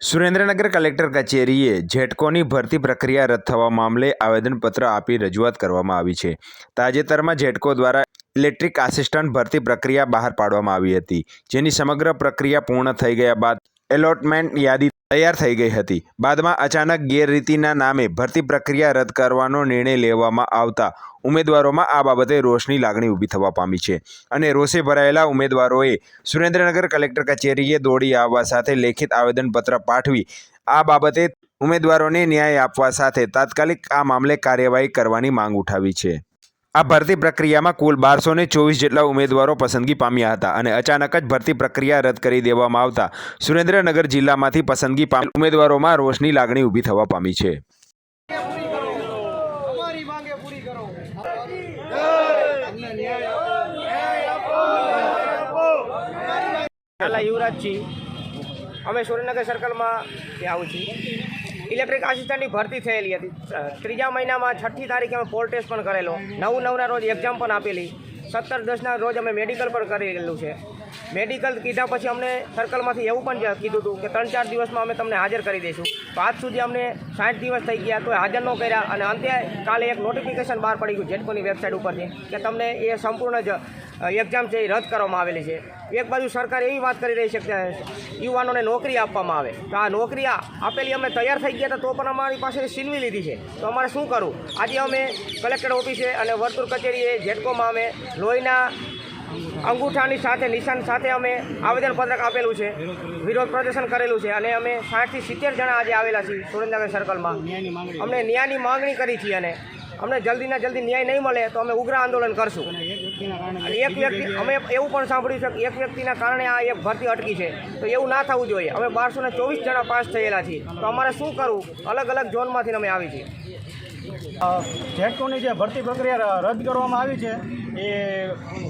Surendranagar collector કચેરીએ જેટકોની ભરતી પ્રક્રિયા રદ થવા મામલે આવેદનપત્ર આપી રજૂઆત કરવામાં આવી છે. તાજેતરમાં જેટકો દ્વારા ઇલેક્ટ્રિક આસિસ્ટન્ટ ભરતી પ્રક્રિયા બહાર પાડવામાં આવી હતી, જેની સમગ્ર પ્રક્રિયા પૂર્ણ થઈ ગયા બાદ એલોટમેન્ટ યાદી તૈયાર થઈ ગઈ હતી. બાદમાં અચાનક ગેરરીતિના નામે ભરતી પ્રક્રિયા રદ કરવાનો નિર્ણય લેવામાં આવતા ઉમેદવારોમાં આ બાબતે રોષની લાગણી ઊભી થવા પામી છે અને રોષે ભરાયેલા ઉમેદવારોએ સુરેન્દ્રનગર કલેક્ટર કચેરીએ દોડી આવવા સાથે લેખિત આવેદનપત્ર પાઠવી આ બાબતે ઉમેદવારોને ન્યાય આપવા સાથે તાત્કાલિક આ મામલે કાર્યવાહી કરવાની માંગ ઉઠાવી છે. આ ભરતી પ્રક્રિયામાં કુલ બારસો ને ચોવીસ જેટલા ઉમેદવારો પસંદગી પામ્યા હતા અને અચાનક જ ભરતી પ્રક્રિયા રદ કરી દેવામાં આવતા સુરેન્દ્રનગર જિલ્લામાંથી પસંદગી પામેલ ઉમેદવારોમાં રોષની લાગણી ઊભી થવા પામી છે અમારી માંગે પૂરી કરો અમને ન્યાય પહેલાં યુવરાજ છીએ અમે સુરેન્દ્રનગર સર્કલમાં આવું છીએ ઇલેક્ટ્રિક આસિસ્ટન્ટની ભરતી થયેલી હતી. ત્રીજા મહિનામાં છઠ્ઠી તારીખે અમે પોલ ટેસ્ટ પણ કરેલો. નવ નવના રોજ એક્ઝામ પણ આપેલી. સત્તર દસના રોજ અમે મેડિકલ પણ કરેલું છે. મેડિકલ કીધા પછી અમને સર્કલમાંથી એવું પણ કીધું હતું કે ત્રણ ચાર દિવસમાં અમે તમને હાજર કરી દઈશું. તો આજ સુધી અમને સાઠ દિવસ થઈ ગયા તો હાજર ન કર્યા અને અંતે કાલે એક નોટિફિકેશન બહાર પડી ગયું જેટકોની વેબસાઇટ ઉપરથી કે તમને એ સંપૂર્ણ જ એક્ઝામ છે એ રદ કરવામાં આવેલી છે. એક બાજુ સરકાર એવી વાત કરી રહી છે કે યુવાનોને નોકરી આપવામાં આવે. તો આ નોકરી આપેલી અમે તૈયાર થઈ ગયા હતા તો પણ અમારી પાસે છીનવી લીધી છે. તો અમારે શું કરવું? આજે અમે કલેક્ટર ઓફિસે અને વર્તુળ કચેરીએ જેટકોમાં અમે લોહીના અંગૂઠાની સાથે, નિશાન સાથે અમે આવેદનપત્રક આપેલું છે. વિરોધ પ્રદર્શન કરેલું છે અને અમે સાઠથી સિત્તેર જણા આજે આવેલા છીએ સુરેન્દ્રનગર સર્કલમાં અમને ન્યાયની માંગણી કરી છે અને અમને જલ્દીના જલ્દી ન્યાય નહીં મળે તો અમે ઉગ્ર આંદોલન કરશું. અને એક વ્યક્તિ, અમે એવું પણ સાંભળ્યું છે કે એક વ્યક્તિના કારણે આ એક ભરતી અટકી છે. તો એવું ના થવું જોઈએ. અમે બારસો ચોવીસ જણા પાસ થયેલા છીએ. તો અમારે શું કરવું? અલગ અલગ ઝોનમાંથી અમે આવી છીએ. જેટકોની જે ભરતી પ્રક્રિયા રદ કરવામાં આવી છે, એ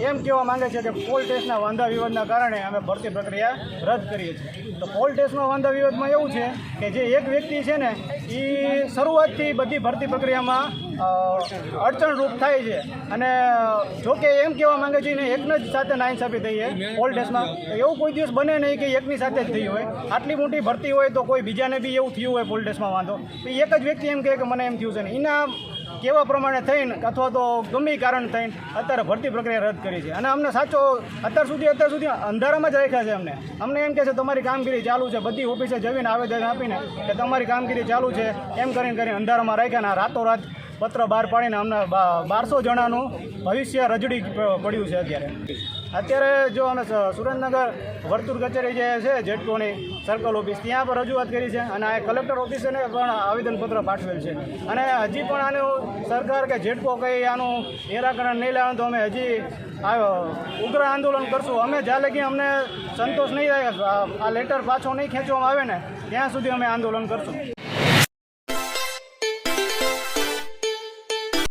એમ કહેવા માંગે છે કે પોલ ટેસ્ટના વાંધા વિવાદના કારણે અમે ભરતી પ્રક્રિયા રદ કરીએ છીએ. તો પોલ ટેસ્ટમાં વાંધા વિવાદમાં એવું છે કે જે એક વ્યક્તિ છે ને એ શરૂઆતથી બધી ભરતી પ્રક્રિયામાં અડચણરૂપ થાય છે. અને જો કે એમ કહેવા માંગે છે ને, એકને જ સાથે નાઇન્સાફી થઈ છે ઓલ્ડ ટેસ્ટમાં એવું કોઈ દિવસ બને નહીં કે એકની સાથે જ થઈ હોય. આટલી મોટી ભરતી હોય તો કોઈ બીજાને બી એવું થયું હોય ઓલ્ડ ટેસ્ટમાં વાંધો. એક જ વ્યક્તિ એમ કહે કે મને એમ થયું છે ને. એના કેવા પ્રમાણે થઈને અથવા તો ગમે કારણ થઈને અત્યારે ભરતી પ્રક્રિયા રદ કરી છે. અને અમને સાચો અત્યાર સુધી અત્યાર સુધી અંધારામાં જ રાખ્યા છે અમને. અમને એમ કહે છે, તમારી કામગીરી ચાલુ છે. બધી ઓફિસે જવીને આવેદન આપીને કે તમારી કામગીરી ચાલુ છે. એમ કરીને કરીને અંધારામાં રાખ્યા ને રાતોરાત પત્ર બહાર પાડીને અમને બારસો જણાનું ભવિષ્ય રજડી પડ્યું છે અત્યારે. અત્યારે જો અમે સુરેન્દ્રનગર વર્તુળ કચેરી જે છે, જેટકોની સર્કલ ઓફિસ ત્યાં પણ રજૂઆત કરી છે અને આ કલેક્ટર ઓફિસને પણ આવેદનપત્ર પાઠવેલ છે. અને હજી પણ આનું સરકાર કે જેટકો કંઈ આનું નિરાકરણ નહીં લાવે તો અમે હજી ઉગ્ર આંદોલન કરશું. અમે જ્યાં લગી અમને સંતોષ નહીં થાય, આ લેટર પાછો નહીં ખેંચવામાં આવે ને, ત્યાં સુધી અમે આંદોલન કરશું.